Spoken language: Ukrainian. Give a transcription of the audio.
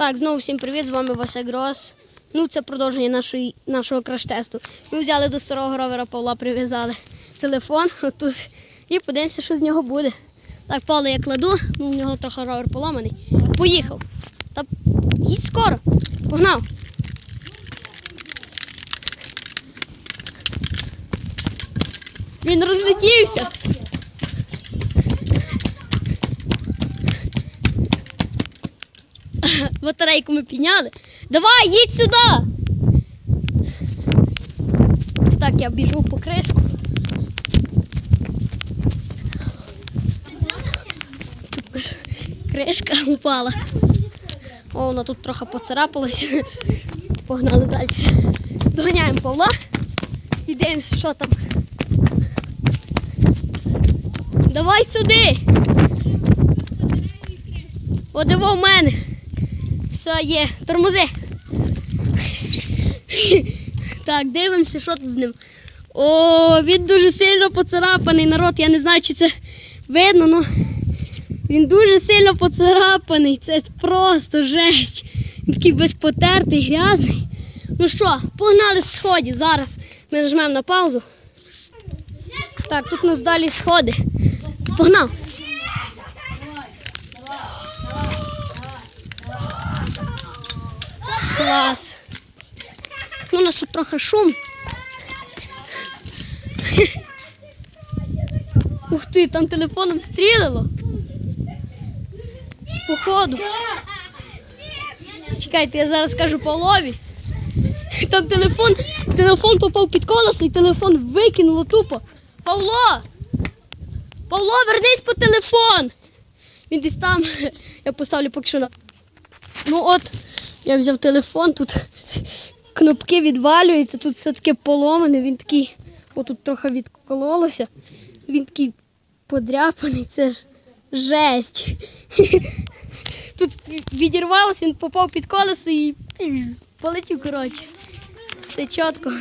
Так, знову всім привіт, з вами Вася Грос. Ну, це продовження нашої, нашого краш-тесту. Ми взяли до старого ровера Павла, прив'язали телефон отут і подивимося, що з нього буде. Так, Павло, я кладу, ну, у нього трохи ровер поламаний. Поїхав. Та їдь скоро. Погнав. Він розлетівся. Батарейку ми підняли. Давай, їдь сюди. Так, я біжу по кришку. Тут кришка упала. О, вона тут трохи поцарапалася. Погнали далі. Доганяємо Павла і дивимося, що там. Давай сюди. О, диво в мене. Все є. Тормози. Так, дивимося, що тут з ним. О, він дуже сильно поцарапаний. Народ, я не знаю, чи це видно, але він дуже сильно поцарапаний. Це просто жесть. Він такий весь потертий, грязний. Ну що, погнали з сходів. Зараз ми нажмемо на паузу. Так, тут у нас далі сходи. Погнав. Клас. Ну, у нас тут трохи шум. Ух ти, там телефоном стрілило. Походу. Чекайте, я зараз скажу Павлові. Там телефон, телефон попав під колесо і телефон викинуло тупо. Павло! Павло, вернись по телефон! Він десь там. Я поставлю поки що на. Ну от, я взяв телефон, тут кнопки відвалюються, тут все таке поломане, він такий, отут трохи відкололося. Він такий подряпаний, це ж жесть. Тут відірвалося, він попав під колесо і полетів, коротше. Це чітко.